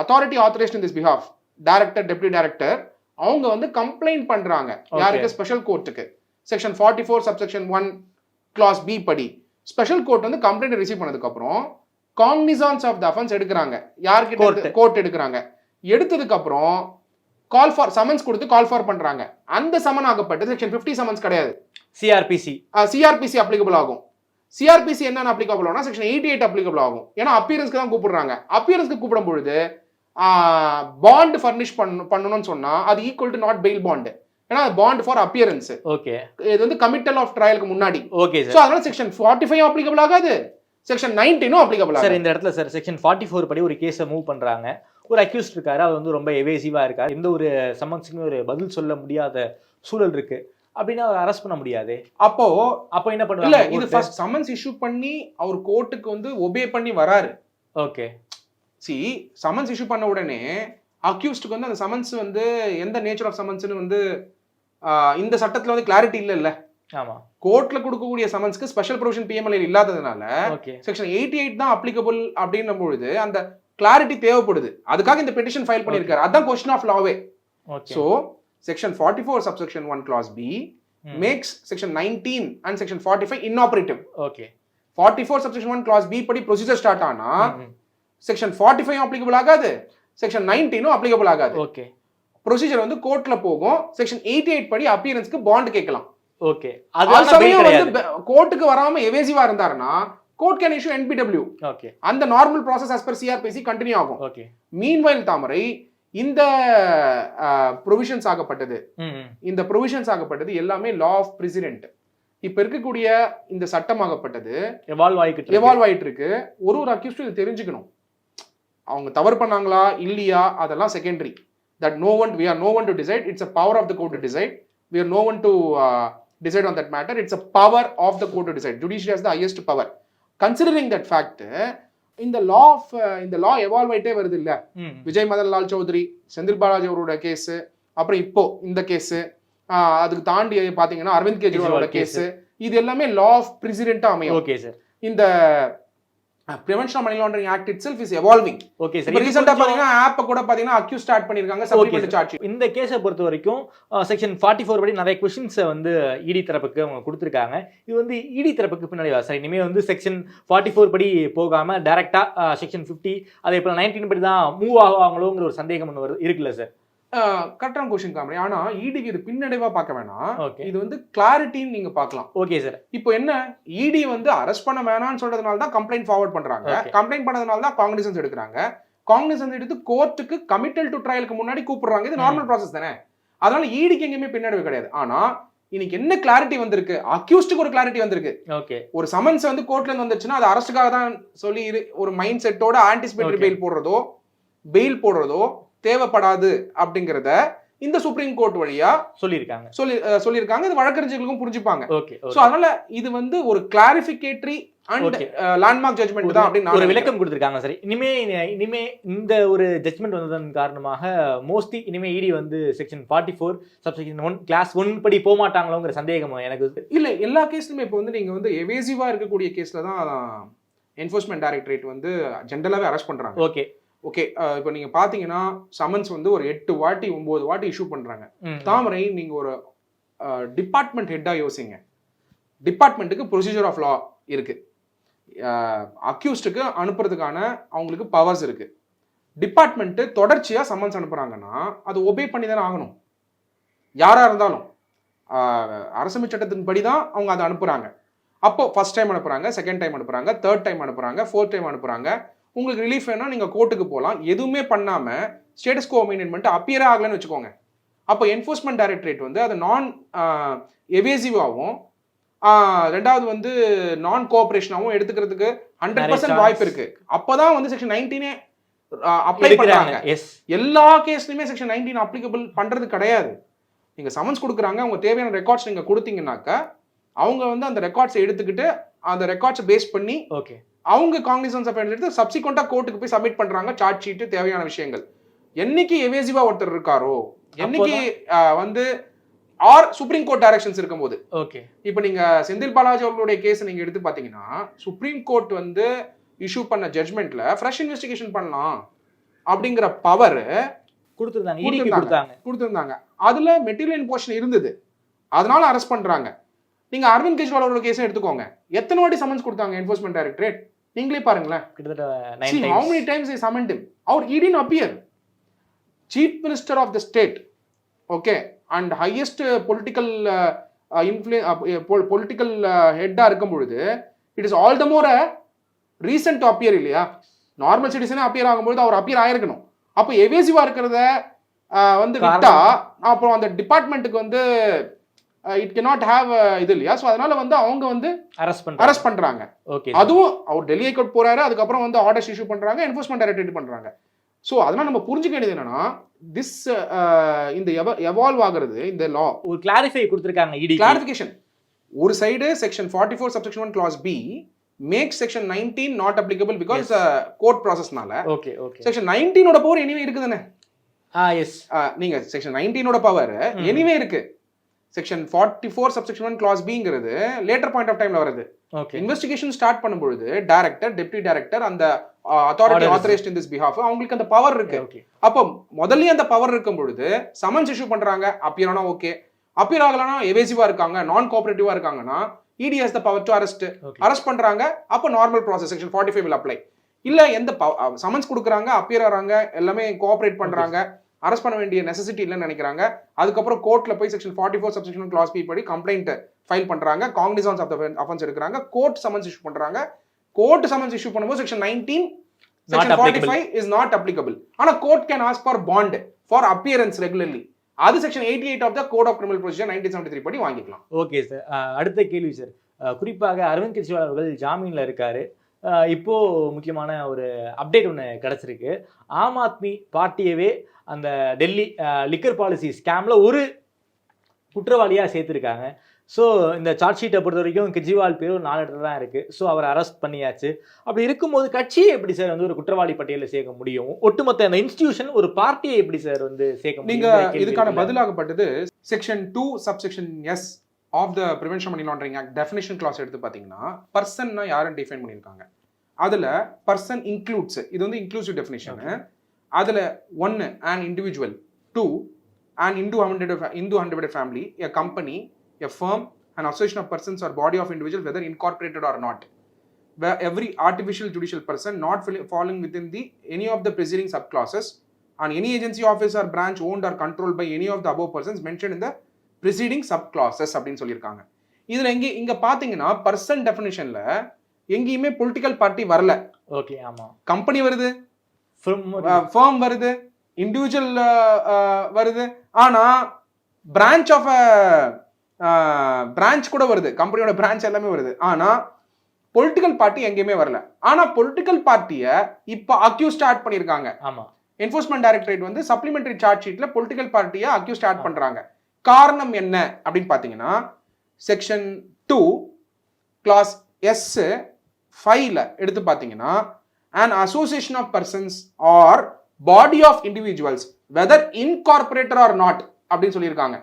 authority authorised in this behalf director deputy director அவங்க வந்து கம்ப்ளைண்ட் பண்றாங்க. யாருக்கு? ஸ்பெஷல் கோர்ட்டுக்கு section forty four subsection one clause B படி. ஸ்பெஷல் கோர்ட் வந்து கம்ப்ளைண்ட் ரிசீவ் பண்ணதுக்கு அப்புறம் காக்னிசான்ஸ் ஆஃப் த அஃபென்ஸ் எடுக்கிறாங்க. யார்கிட்ட கோர்ட் எடுக்கிறாங்க. எடுத்ததுக்கு அப்புறம் கால் ஃபார் சமன்ஸ் கொடுத்து கால் ஃபார் பண்றாங்க. அந்த சமன் ஆகப்பட்டு செக்ஷன் 50 சமன்ஸ் கிடையாது. சிஆர்பிசி சிஆர்பிசி அப்ளிகபிள் ஆகும். சிஆர்பிசி என்னென்ன அப்ளிகபிள் ஆகும்னா செக்ஷன் எயிட்டி எயிட் அப்ளிகபிள் ஆகும். ஏன்னா அப்பியரன்ஸ்க்கு தான் கூப்பிடுறாங்க. அப்பியரன்ஸ்க்கு கூப்பிடும் பொழுது பாண்ட் ஃபர்னிஷ் பண்ண பண்ணணும்னு சொன்னா அது equal to not bail bond ஏன்னா பாண்ட் ஃபார் அப்பியரன்ஸ் ஓகே. இது வந்து கமிட்டல் ஆஃப் ட்ரையலுக்கு முன்னாடி. ஓகே ஸோ அதனால செக்ஷன் ஃபார்ட்டி ஃபைவ் அப்ளிகபிள் ஆகாது செக்ஷன் நைன்டீனும் அப்ளிகபிள் சார் இந்த இடத்துல சார் செக்ஷன் ஃபார்ட்டி ஃபோர் படி ஒரு கேஸை மூவ் பண்றாங்க. ஒரு அக்யூஸ்ட் இருக்காரு அவர் வந்து ரொம்ப எவேசிவா இருக்காரு. எந்த ஒரு சம்மன்ஸுக்குமே ஒரு பதில் சொல்ல முடியாத சூழல் இருக்கு. அப்படின்னா அவர் அரெஸ்ட் பண்ண முடியாது. அப்போ அப்போ என்ன பண்ணுவாங்க? இது ஃபர்ஸ்ட் சம்மன்ஸ் இஷ்யூ பண்ணி அவர் கோர்ட்டுக்கு வந்து ஒபே பண்ணி வராரு. ஓகே. சி சமன்ஸ் இஷ்யூ பண்ண உடனே அக்யூஸ்டுக்கு வந்து அந்த சமன்ஸ் வந்து எந்த நேச்சர் ஆஃப் சமன்ஸ்னு வந்து இந்த சட்டத்துல வந்து கிளாரிட்டி இல்ல இல்ல ஆமா. கோர்ட்ல கொடுக்கக்கூடிய சமன்ஸ்க்கு ஸ்பெஷல் ப்ரொவிஷன் பிஎம்எல்ஏ இல்லாததுனால செக்ஷன் எயிட்டி எயிட் தான் அப்ளிகபிள் அப்படின்னும் பொழுது அந்த கிளாரிட்டி தேவைப்படுது. அதுக்காக இந்த பெட்டிஷன் ஃபைல் பண்ணியிருக்காரு. அதான் கொஸ்டின் ஆஃப் லாவே so section forty four subsection one clause B makes section nineteen and section forty five inoperative okay forty four subsection one clause B படி ப்ரொசீஜர் ஸ்டார்ட் ஆனா செக்ஷன் ஃபார்ட்டி ஃபைவ் அப்ளிகபிள் ஆகாது. Section நைன்டீனும் applicable ஆகாது. Okay procedure வந்து கோர்ட்ல போகும். Section eighty eight படி அப்பியரன்ஸ்க்கு bond கேட்கலாம். ஓகே அது சமயம் வந்து கோர்ட்டுக்கு வராம எவேசிவா இருந்தாருன்னா court can issue NBW okay அந்த normal process as per CrPC continue ஆகும். ஓகே மீன்வைல் தாமரை இந்த ப்ரொவிஷன்ஸ் ஆகப்பட்டது இந்த ப்ரொவிஷன்ஸ் ஆகப்பட்டது எல்லாமே லா ஆஃப் பிரசிடென்ட் இப்ப இருக்கக்கூடிய இந்த சட்டமாகப்பட்டது எவால்வ் ஆகிக்கிட்டு எவால்வ் ஆயிட்டு இருக்கு ஒரு ஒரு அக்யூஸ்டும் இது தெரிஞ்சுக்கணும். அவங்க தவறு பண்ணாங்களா? இல்லையா? அதெல்லாம் secondary that no one we are no one to decide it's a power of the court to decide we are no one to decide on that matter it's a power of the court to decide judiciary the highest power considering that fact இந்த law of இந்த லா evolve ஆயிட்டே வருது இல்ல? விஜய் மதன் லால் சௌத்ரி செந்தில் பாலாஜி அவரோட case அப்புறம் இப்போ இந்த case அதுக்கு தாண்டி பாத்தீங்கன்னா அரவிந்த் கெஜ்ரிவாலோட கெஜ்ரிவால் கேஸ் இது எல்லாமே லா ஆஃப் பிரசிடென்ட்டா அமையும். ஓகே சார் இந்த prevention of money laundering act itself is evolving okay sir ரீசெண்டா பாத்தீங்கன்னா ஆப்பை கூட பாத்தீங்கன்னா அக்யூஸ் ஸ்டார்ட் பண்ணிருக்காங்க சப்ளிமெண்ட் சார்ஜ் இந்த கேஸை பொறுத்த வரைக்கும் செக்ஷன் ஃபார்ட்டி ஃபோர் படி நிறைய கொஷின்ஸை வந்து இடி தரப்புக்கு அவங்க கொடுத்துருக்காங்க. இது வந்து இடி தரப்புக்கு பின்னாடி சார் இனிமேல் வந்து செக்ஷன் ஃபார்ட்டி ஃபோர் படி போகாம டேரக்டா செக்ஷன் ஃபிஃப்டி அதே போல் நைன்டீன் படி தான் மூவ் ஆகுவாங்களோங்கிற ஒரு சந்தேகம் ஒன்று வருது இருக்குல்ல சார் கரெக்டான கொஸ்டின் காமெடி ஆனா இடிக்கு இது பின்னடைவா பார்க்க வேணாம். இது வந்து கிளாரிட்டின்னு நீங்க பார்க்கலாம். ஓகே சார் இப்போ என்ன? இடி வந்து அரெஸ்ட் பண்ண வேணாம்னு சொல்றதுனால தான் கம்ப்ளைண்ட் ஃபார்வர்ட் பண்றாங்க. கம்ப்ளைண்ட் பண்ணதுனால தான் காங்கிரசன்ஸ் எடுக்கிறாங்க. காங்கிரசன்ஸ் எடுத்து கோர்ட்டுக்கு கமிட்டல் டு ட்ரையலுக்கு முன்னாடி கூப்பிடுறாங்க. இது நார்மல் ப்ராசஸ் தானே? அதனால ஈடிக்கு எங்கேயுமே பின்னடைவு கிடையாது. ஆனா இன்னைக்கு என்ன கிளாரிட்டி வந்திருக்கு? அக்யூஸ்டுக்கு ஒரு கிளாரிட்டி வந்திருக்கு. ஓகே ஒரு சமன்ஸ் வந்து கோர்ட்ல இருந்து வந்துருச்சுன்னா அது அரஸ்டுக்காக தான் சொல்லி ஒரு மைண்ட் செட்டோட ஆன்டிசிபேட்டரி. பெயில் போடுறதோ பெயில் போடுறதோ தேவைப்படாது அப்படிங்கறத இந்த சுப்ரீம் கோர்ட் வழியா சொல்லியிருக்காங்க. சொல்லி சொல்லியிருக்காங்க. இது வழக்கறிஞர்களுக்கும் புரிஞ்சுப்பாங்க. ஓகே சோ அதனால இது வந்து ஒரு கிளாரிபிகேட்டரி அண்ட். லேண்ட்மார்க் ஜட்மெண்ட் தான் அப்படின்னு ஒரு. விளக்கம் கொடுத்துருக்காங்க சார். இனிமே இனிமே இந்த ஒரு ஜட்மெண்ட் வந்ததன் காரணமாக மோஸ்ட்லி இனிமே இடி வந்து section forty four subsection one clause one படி போக மாட்டாங்களோங்கிற சந்தேகம் எனக்கு? இல்ல எல்லா கேஸ்லயுமே இப்போ வந்து நீங்க வந்து எவேசிவா இருக்கக்கூடிய கேஸ்ல தான் என்ஃபோர்ஸ்மெண்ட் டைரக்டரேட் வந்து ஜென்ரலாவே அரெஸ்ட் பண்றாங்க. ஓகே. ஓகே இப்போ நீங்க பாத்தீங்கன்னா சமன்ஸ் வந்து ஒரு எட்டு வாட்டி ஒன்பது வாட்டி இஷ்யூ பண்றாங்க. தாமரை நீங்க ஒரு டிபார்ட்மெண்ட் ஹெட்டா யோசிங்க. டிபார்ட்மெண்ட்டுக்கு ப்ரொசீஜர் ஆஃப் லா இருக்கு. அக்யூஸ்டுக்கு அனுப்புறதுக்கான அவங்களுக்கு பவர்ஸ் இருக்கு. டிபார்ட்மெண்ட் தொடர்ச்சியா சம்மன்ஸ் அனுப்புறாங்கன்னா அது ஒபே பண்ணி தானே ஆகணும். யாரா இருந்தாலும். ஆஹ், அரசமைச் சட்டத்தின்படி தான் அவங்க அதை அனுப்புறாங்க. அப்போ ஃபர்ஸ்ட் டைம் அனுப்புறாங்க செகண்ட் டைம் அனுப்புறாங்க தேர்ட் டைம் அனுப்புறாங்க ஃபோர்த் டைம் அனுப்புறாங்க. உங்களுக்கு ரிலீஃப் வேணா நீங்க கோர்ட்டுக்கு போகலாம் எதுவுமே பண்ணாம ஸ்டேட்டஸ் கோ மெயின்டைன் பண்ணிட்டு அப்பியரே ஆகலைன்னு வச்சுக்கோங்க. அப்போ என்ஃபோர்ஸ்மெண்ட் டைரக்டரேட் வந்து அது நான் எவேசிவாகவும் ரெண்டாவது வந்து நான் கோஆபரேஷனாகவும் எடுத்துக்கிறதுக்கு ஹண்ட்ரட் பர்சன்ட். வாய்ப்பு இருக்கு. அப்பதான் வந்து செக்ஷன் நைன்டீனே அப்ளை பண்றாங்க. எஸ் எல்லா கேஸ்லயுமே செக்ஷன் நைன்டீன் அப்ளிகபிள் பண்றது கிடையாது. நீங்க சமன்ஸ் கொடுக்குறாங்க அவங்க தேவையான ரெக்கார்ட்ஸ் நீங்க கொடுத்தீங்கன்னாக்கா அவங்க வந்து அந்த ரெக்கார்ட்ஸை எடுத்துக்கிட்டு அந்த ரெக்கார்ட்ஸை பேஸ் பண்ணி ஓகே அவங்க காங்கிரஸ் ஆஃப் எடுத்து சப்சிக்வெண்டா கோர்ட்டுக்கு போய் சப்மிட் பண்றாங்க சார்ஜ் ஷீட் தேவையான விஷயங்கள். என்னைக்கு எவேசிவா ஒருத்தர் இருக்காரோ என்னைக்கு வந்து ஆர் சுப்ரீம் கோர்ட் டைரக்ஷன்ஸ் இருக்கும்போது. ஓகே. இப்போ நீங்க செந்தில் பாலாஜி அவர்களுடைய கேஸ் நீங்க எடுத்து பாத்தீங்கன்னா சுப்ரீம் கோர்ட் வந்து இஷ்யூ பண்ண ஜட்மெண்ட்ல ஃப்ரெஷ் இன்வெஸ்டிகேஷன் பண்ணலாம் அப்படிங்கிற பவர் கொடுத்துருந்தாங்க. கொடுத்திருந்தாங்க. அதுல மெட்டீரியல் போர்ஷன் இருந்தது. அதனால அரெஸ்ட் பண்றாங்க. நீங்க அரவிந்த் கெஜ்ரிவால் அவரோட கேஸை எடுத்துக்கோங்க. எத்தனை வாட்டி சமன்ஸ் கொடுத்தாங்க? என்ஃபோர்ஸ்மெண்ட் டைரக்டரேட் நீங்களே பாருங்களேன் கிட்டத்தட்ட he didn't appear. Chief Minister of the state, okay, and highest uh, political uh, uh, influence, uh, uh, pol- political uh, head இருக்கும் பொழுது it is all the more reason to appear இல்லையா normal சிட்டிசனே appear ஆகும்போது அவர் appear ஆயிருக்கணும் அப்போ எவேசிவா இருக்கிறத uh, வந்து விட்டா அப்புறம் அந்த டிபார்ட்மெண்ட்டுக்கு வந்து இட் cannot have uh, இது இல்லையா? ஸோ அதனால வந்து அவங்க வந்து அரெஸ்ட் பண்றாங்க. அரெஸ்ட் பண்றாங்க. ஓகே அதுவும் அவர் டெல்லி ஹைகோர்ட் போறாரு அதுக்கப்புறம் வந்து ஆர்டர்ஸ் இஷ்யூ பண்றாங்க என்ஃபோர்ஸ்மெண்ட் டைரக்டரேட் பண்றாங்க. ஸோ அதனால நம்ம புரிஞ்சுக்க வேண்டியது என்னன்னா திஸ் இந்த எவால்வ் ஆகுறது இந்த லா ஒரு கிளாரிஃபை கொடுத்துருக்காங்க இடி கிளாரிஃபிகேஷன் ஒரு side section forty four subsection one clause B make section nineteen not applicable because court ப்ராசஸ்னால okay okay section நைன்டீனோட பவர் எனிவே இருக்குதுன்னு ஆ எஸ் நீங்க செக்ஷன் நைன்டீனோட பவர் எனிவே இருக்கு. Section forty four subsection one clause பிங்கிறது later point of டைம்ல வருது okay investigation start பண்ணும்பொழுது டைரக்டர் டெப்டி டைரக்டர் அந்த authority. Authorised in this behalf அவங்களுக்கு அந்த பவர் இருக்கு. ஓகே அப்போ முதல்லயே அந்த பவர் இருக்கும் பொழுது சமன்ஸ் இஷ்யூ பண்றாங்க. அப்பியர் ஆனா ஓகே அப்பியர் ஆகலனா எவேசிவா இருக்காங்க நான் கோஆபரேட்டிவா இருக்காங்கன்னா ED's the power to arrest arrest பண்றாங்க. அப்போ normal process section forty five will apply இல்ல எந்த சமன்ஸ் கொடுக்குறாங்க அப்பியர் ஆறாங்க எல்லாமே கோஆபரேட் பண்றாங்க. அரெஸ்ட் பண்ண வேண்டிய நெசசிட்டி இல்லைன்னு நினைக்கிறாங்க. அதுக்கப்புறம் கோர்ட்ல போய் section forty four subsection clause B படி கம்ப்ளைண்ட் ஃபைல் பண்றாங்க. காங்கினிசான்ஸ் ஆஃப் அஃபென்ஸ் எடுக்கிறாங்க. கோர்ட் சமன்ஸ் இஷ்யூ பண்றாங்க. கோர்ட் சமன்ஸ் இஷ்யூ பண்ணும்போது section nineteen section forty. Five is not applicable ஆனா court can ask for bond for appearance regularly அது section eighty eight of the code of criminal procedure nineteen seventy three படி வாங்கிக்கலாம். Okay sir அடுத்த கேள்வி sir குறிப்பாக அரவிந்த் கெஜ்ரிவால் அவர்கள் ஜாமீன்ல இருக்காரு. இப்போ முக்கியமான ஒரு அப்டேட் ஒன்று கிடைச்சிருக்கு. ஆம் ஆத்மி பார்ட்டியவே அந்த டெல்லி லிக்கர் பாலிசி ஸ்கேம்ல ஒரு குற்றவாளியா சேர்த்திருக்காங்க. ஸோ இந்த சார்ஜ் ஷீட்டை பொறுத்த வரைக்கும் கெஜ்ரிவால் பேர் ஒரு நாலு இடத்துல தான் இருக்கு. ஸோ அவரை அரெஸ்ட் பண்ணியாச்சு. அப்படி இருக்கும்போது கட்சியை எப்படி சார் வந்து ஒரு குற்றவாளி பட்டியலில் சேர்க்க முடியும்? ஒட்டுமொத்த அந்த இன்ஸ்டிடியூஷன் ஒரு பார்ட்டியை எப்படி சார் வந்து சேர்க்க முடியும்? நீங்க இந்த கேள்வி இதுக்கான? பதிலாகப்பட்டது section two subsection S of the prevention money laundering act definition clause எடுத்து பாத்தீங்கன்னா பர்சன்னா யாரும் டிஃபைன் பண்ணியிருக்காங்க. அதுல பர்சன் இன்க்ளூட்ஸ் இது வந்து இன்க்ளூசிவ் டெஃபினேஷன் அதுல ஒன்னு an individual two an Hindu undivided Hindu undivided family a company a firm an association of persons or body of individuals whether incorporated or not where every artificial judicial person not fall- falling within the any of the preceding subclasses on any agency office or branch owned or controlled by any of the above persons mentioned in the preceding subclasses அப்படின்னு சொல்லியிருக்காங்க இதுல எங்க இங்க பாத்தீங்கன்னா person டெஃபினிஷன்ல எங்கேயுமே political party வரல okay ஆமா கம்பெனி வருது ஃபேம் வருது. இண்டிவிஜுவல் வருது. ஆனா பிரான்ச் ஆஃப் பிரான்ச் கூட வருது. கம்பெனியோட பிரான்ச் எல்லாமே வருது. ஆனா பொலிட்டிக்கல் பார்ட்டி எங்கேயுமே வரல. ஆனா பொலிட்டிக்கல் பார்ட்டியை இப்ப அக்யூஸ் ஸ்டார்ட் பண்ணிருக்காங்க ஆமா. என்ஃபோர்ஸ்மெண்ட் டைரக்டரேட் வந்து சப்ளிமெண்டரி சார்ஜ் ஷீட்ல பொலிட்டிக்கல் பார்ட்டியை அக்யூஸ் ஸ்டார்ட் பண்றாங்க. காரணம் என்ன அப்படின்னு பாத்தீங்கன்னா செக்ஷன் டூ கிளாஸ் எஸ் ஃபைவ்ல எடுத்து பார்த்தீங்கன்னா an association of persons or body of individuals whether incorporated or not அப்படின்னு சொல்லியிருக்காங்க.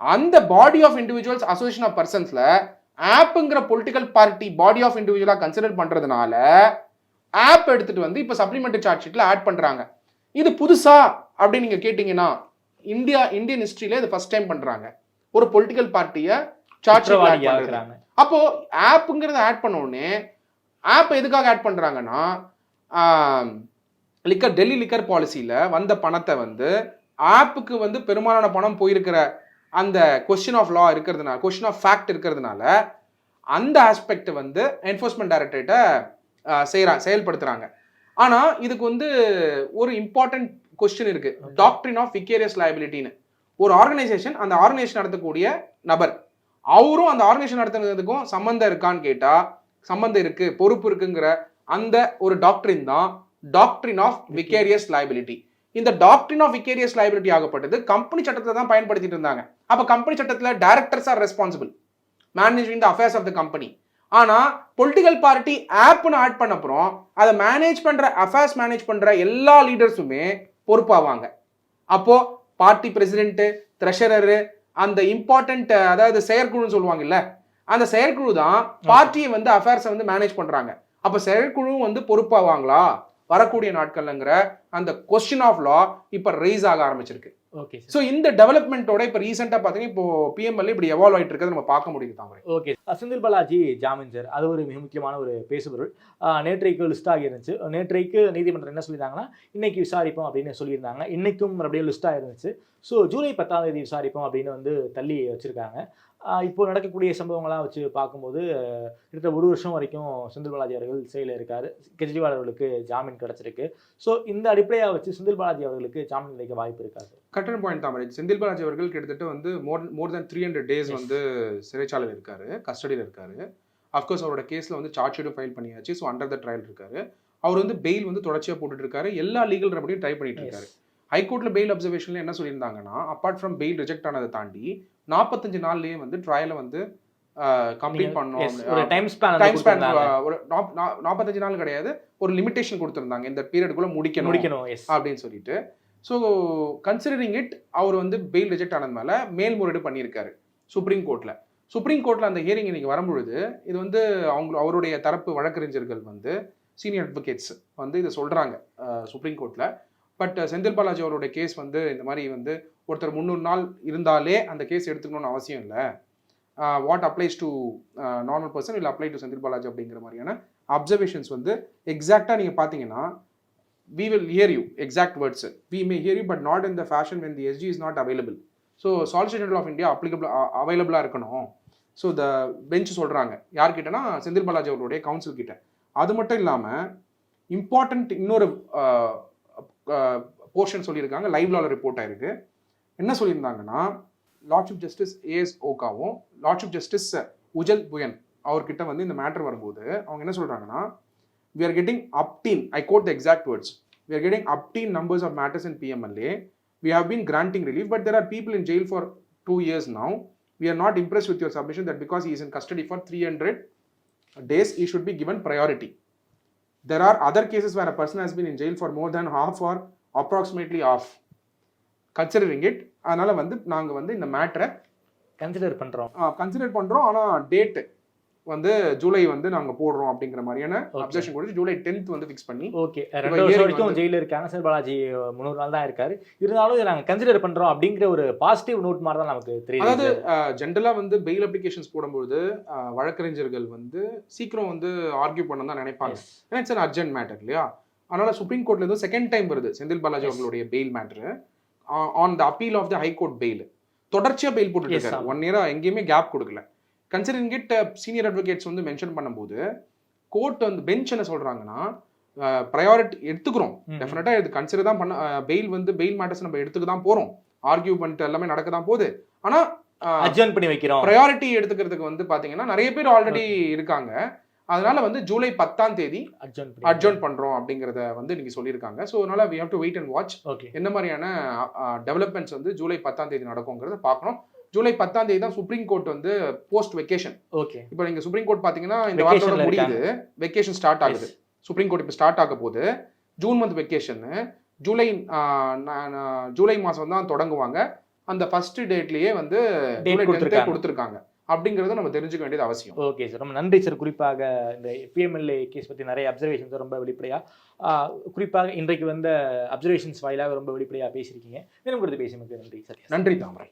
அந்த body of individuals association of பர்சன்ஸ்ல ஆப்புங்கிற பொலிட்டிக்கல் பார்ட்டி பாடி ஆஃப் இண்டிவிஜுவலா கன்சிடர் பண்றதுனால ஆப் எடுத்துட்டு வந்து இப்போ சப்ளிமெண்டரி சார்ஜ் ஷீட்ல ஆட் பண்றாங்க. இது புதுசா அப்படின்னு நீங்க கேட்டீங்கன்னா இந்தியா இந்தியன் ஹிஸ்டரியில இது ஃபர்ஸ்ட் டைம் பண்றாங்க. ஒரு பொலிட்டிக்கல் பார்ட்டியை சார்ஜ் இருக்கிறாங்க. அப்போ ஆப்புங்கிறத ஆட் பண்ண உடனே ஆப் எதுக்காக ஆட் பண்றாங்கன்னா லிக்கர் டெல்லி லிக்கர் பாலிசியில வந்த பணத்தை வந்து ஆப்புக்கு வந்து பெரும்பாலான பணம் போயிருக்கிற அந்த கொஸ்டின் ஆஃப் லா இருக்கிறதுனால கொஸ்டின் ஆஃப் ஃபேக்ட் இருக்கிறதுனால அந்த ஆஸ்பெக்ட் வந்து என்ஃபோர்ஸ்மெண்ட் டைரக்டரேட்டை செய்யறா செயல்படுத்துறாங்க. ஆனா இதுக்கு வந்து ஒரு இம்பார்ட்டன்ட் கொஸ்டின் இருக்கு. டாக்டரின் ஆஃப் விகேரியஸ் liabilityன்னு ஒரு ஆர்கனைசேஷன் அந்த ஆர்கனைசேஷன் நடத்தக்கூடிய நபர் அவரும் அந்த ஆர்கனைசேஷன் நடத்துனதுக்கும் சம்மந்தம் இருக்கான்னு கேட்டா சம்மந்தம் இருக்கு பொறுப்பு இருக்குங்கிற அந்த ஒரு டாக்டரின் தான் டாக்டரின் ஆஃப் விகேரியஸ் liability. இந்த டாக்டரின் ஆஃப் விகேரியஸ் liability ஆகப்பட்டது கம்பெனி சட்டத்தை தான் பயன்படுத்திட்டு இருந்தாங்க. அப்ப கம்பெனி சட்டத்துல directors are responsible managing the affairs of the company ஆனா பொலிட்டிக்கல் பார்ட்டி ஆப்னு ஆட் பண்ண அப்புறம் அதை மேனேஜ் பண்ற அஃபேர்ஸ் மேனேஜ் பண்ற எல்லா லீடர்ஸுமே பொறுப்பாவாங்க. அப்போ பார்ட்டி பிரசிடென்ட் ட்ரெஷரரு அந்த இம்பார்ட்டன்ட் அதாவது செயற்குழுன்னு சொல்லுவாங்கல்ல அந்த செயற்குழு தான் பார்ட்டியை வந்து அஃபேர்ஸை வந்து மேனேஜ் பண்றாங்க. அப்ப செயற்குழுவும் வந்து பொறுப்பாவாங்களா? வரக்கூடிய நாட்கள்ங்கிற அந்த கொஸ்டின் ஆஃப் லா இப்ப ரைஸ் ஆக ஆரம்பிச்சிருக்கு. ஓகே ஸோ இந்த டெவலப்மெண்ட்டோட இப்போ ரீசெண்டாக பார்த்தீங்கன்னா இப்போ பிஎம்எல்ஏ இப்படி எவால்வ் ஆயிட்டு இருக்கிறத நம்ம பார்க்க முடியுது தாமரை. ஓகே செந்தில் பாலாஜி ஜாமீன் சார் அது ஒரு மிக முக்கியமான ஒரு பேசுபொருள். நேற்றைக்கு லிஸ்ட் ஆகியிருந்துச்சு நேற்றைக்கு நீதிமன்றம் என்ன சொல்லியிருந்தாங்கன்னா இன்னைக்கு விசாரிப்போம் அப்படின்னு சொல்லியிருந்தாங்க. இன்னைக்கும் மறுபடியும் லிஸ்ட் ஆயிருந்துச்சு ஸோ ஜூலை பத்தாம் தேதி விசாரிப்போம் அப்படின்னு வந்து தள்ளி வச்சிருக்காங்க. இப்போ நடக்கக்கூடிய சம்பவங்கள்லாம் வச்சு பார்க்கும்போது கிட்டத்தட்ட ஒரு வருஷம் வரைக்கும் செந்தில் பாலாஜி அவர்கள் சிறையில் இருக்காரு. கெஜ்ரிவால் அவர்களுக்கு ஜாமீன் கிடைச்சிருக்கு. ஸோ இந்த அடிப்படையாக வச்சு செந்தில் பாலாஜி அவர்களுக்கு ஜாமீன் கிடைக்க வாய்ப்பு இருக்காது கட்டண பாயிண்ட் தாமரை செந்தில் பாலாஜி அவர்கள் கிட்டத்தட்ட வந்து more more than three hundred days. வந்து சிறைச்சாலையில் இருக்காரு கஸ்டடியில் இருக்காரு. அஃப்கோர்ஸ் அவரோட கேஸில் வந்து சார்ஜ் ஷீட்டும் ஃபைல் பண்ணியாச்சு. ஸோ அண்டர் த ட்ரையல் இருக்காரு. அவர் வந்து பெயில் வந்து தொடர்ச்சியாக போட்டுட்டு இருக்காரு எல்லா லீகல் ரெமடியும் ட்ரை பண்ணிட்டு இருக்காரு ஹைகோர்ட்ல பெயில் அப்சர்வேஷன்ல என்ன சொல்லியிருந்தாங்கன்னா அப்பார்ட் ஃப்ரம் பெயில் ரிஜெக்ட் ஆனதை தாண்டி நாற்பத்தஞ்சு நாள்லயே வந்து ட்ரையலை வந்து கம்ப்ளீட் ஒரு டைம் ஸ்பேன் டைம் ஸ்பேன் ஒரு நாற்பத்தஞ்சு நாள் கிடையாது. ஒரு லிமிடேஷன் கொடுத்துருந்தாங்க. இந்த பீரியடுக்குள்ள முடிக்கணும் முடிக்கணும் அப்படின்னு சொல்லிட்டு. ஸோ கன்சிடரிங் இட் அவர் வந்து பெயில் ரிஜெக்ட் ஆனதுனால மேல்முறையீடு பண்ணியிருக்காரு சுப்ரீம் கோர்ட்ல சுப்ரீம் கோர்ட்ல அந்த ஹியரிங் இன்னைக்கு வரும்பொழுது இது வந்து அவங்க அவருடைய தரப்பு வழக்கறிஞர்கள் வந்து சீனியர் அட்வொகேட்ஸ் வந்து இதை சொல்றாங்க சுப்ரீம் கோர்ட்ல பட் செந்தில் பாலாஜி அவருடைய கேஸ் வந்து இந்த மாதிரி வந்து ஒருத்தர் முந்நூறு நாள் இருந்தாலே அந்த கேஸ் எடுத்துக்கணும்னு அவசியம் இல்லை. What applies to normal person இல்லை அப்ளை டு செந்தில் பாலாஜி அப்படிங்கிற மாதிரியான அப்சர்வேஷன்ஸ் வந்து எக்ஸாக்டாக நீங்கள் பார்த்தீங்கன்னா we will hear you exact words we may hear you but not in the fashion when the SG is not available so solicitor general of India applicable அவைலபிளாக இருக்கணும். So the bench சொல்கிறாங்க யார்கிட்டனா செந்தில் பாலாஜி அவருடைய council கிட்ட. அது மட்டும் இல்லாமல் important இன்னொரு portion சொல்லியிருக்காங்க. லைவ் ரிப்போர்ட் ஆயிருக்கு என்ன சொல்லியிருந்தாங்கன்னா லார்ட்ஷிப் ஜஸ்டிஸ் ஏஎஸ் ஓகாவும் லார்ட்ஷிப் ஜஸ்டிஸ் உஜல் புயன் அவர்கிட்ட வந்து இந்த மேட்டர் வரும்போது அவங்க என்ன சொல்கிறாங்கன்னா we are getting umpteen I quote the exact words we are getting umpteen numbers of matters in PMLA we have been granting relief but there are people in jail for two years now we are not impress with your submission that because is in custody for three hundred days he should be given priority there are other cases where a person has been in jail for more than half or approximately of considering it. அதனால வந்து நாங்க வந்து இந்த மேட்டரை consider பண்றோம். Consider பண்றோம். ஆனா date வந்து ஜூலை வந்து நாங்க போடுறோம் அப்படிங்கிற மாதிரியான. அப்சர்ஷன் கொடுத்து ஜூலை டென்த் வந்து ஃபிக்ஸ் பண்ணி ஓகே ரெண்டு வருஷம் வரைக்கும் ஜெயில இருக்காங்க சார் பாலாஜி முந்நூறு நாள் தான் இருக்காரு. இருந்தாலும் இதை நாங்க கன்சிடர் பண்றோம் அப்படிங்கிற ஒரு பாசிட்டிவ் நோட் மாதிரி தான் நமக்கு அதாவது தெரியுது ஜென்ரலா வந்து பெயில் அப்ளிகேஷன்ஸ் போடும்போது வழக்கறிஞர்கள் வந்து சீக்கிரம் வந்து ஆர்கியூ பண்ண தான் நினைப்பாங்க. ஏன்னா இட்ஸ் அன் அர்ஜென்ட் மேட்டர் இல்லையா? அதனால சுப்ரீம் கோர்ட்ல இருந்து செகண்ட் டைம் வருது செந்தில் பாலாஜி. அவர்களுடைய bail matter on the appeal of the high court bail தொடர்ச்சியா பெயில் போட்டுட்டு இருக்காரு. ஒன் இயரா எங்கேயுமே கேப் கொடுக்கல. கன்சிடரிங் இட் சீனியர் அட்வொகேட்ஸ் வந்து மென்ஷன் பண்ணும்போது கோர்ட் வந்து பெஞ்ச் என்ன சொல்றாங்கன்னா ப்ரையாரிட்டி எடுத்துக்கிறோம். ம். டெஃபினட்டா இது கன்சிடர் தான் பண்ண பெயில் வந்து பெயில் மேட்டர்ஸ் நம்ம எடுத்துக்க தான் போறோம். ஆர்கியூ பண்ணிட்டு எல்லாமே நடக்க தான் போகுது. ஆனா அட்ஜர்ன் பண்ணி வைக்கிறோம். ப்ரையாரிட்டி எடுத்துக்கிறதுக்கு வந்து பாத்தீங்கன்னா நிறைய பேர் ஆல்ரெடி இருக்காங்க. அதனால வந்து ஜூலை பத்தாம் தேதி அட்ஜர்ன் பண்றோம் அப்படிங்கறத வந்து நீங்க சொல்லியிருக்காங்க. ஸோ அதனால we have to wait and watch என்ன மாதிரியான டெவலப்மெண்ட்ஸ் வந்து ஜூலை பத்தாம் தேதி நடக்குங்கிறத பார்க்கணும். ஜூலை பத்தாம் தேதி தான் சுப்ரீம் கோர்ட் வந்து போஸ்ட் வெக்கேஷன் ஓகே இப்போ நீங்க சுப்ரீம் கோர்ட் பாத்தீங்கன்னா இந்த வாரத்தோட முடியுது. வெக்கேஷன் ஸ்டார்ட் ஆகுது. சுப்ரீம் கோர்ட் இப்போ ஸ்டார்ட் ஆக போகுது. June month vacation July July மாசம் தான் தொடங்குவாங்க. அந்த ஃபர்ஸ்ட் டேட்லயே வந்து கொடுத்திருக்காங்க. அப்படிங்கறத நம்ம தெரிஞ்சுக்க வேண்டியது அவசியம். ஓகே சார் ரொம்ப நன்றி சார் குறிப்பாக இந்த பிஎம்எல்ஏ கேஸ் பற்றி நிறைய அப்சர்வேஷன்ஸ் ரொம்ப வெளிப்படையாக குறிப்பாக இன்றைக்கு வந்த அப்சர்வேஷன்ஸ் வாயிலாக ரொம்ப வெளிப்படையாக பேசியிருக்கீங்க. மேலும் குறித்து பேசியமைக்கு நன்றி சார் நன்றி தாமரை.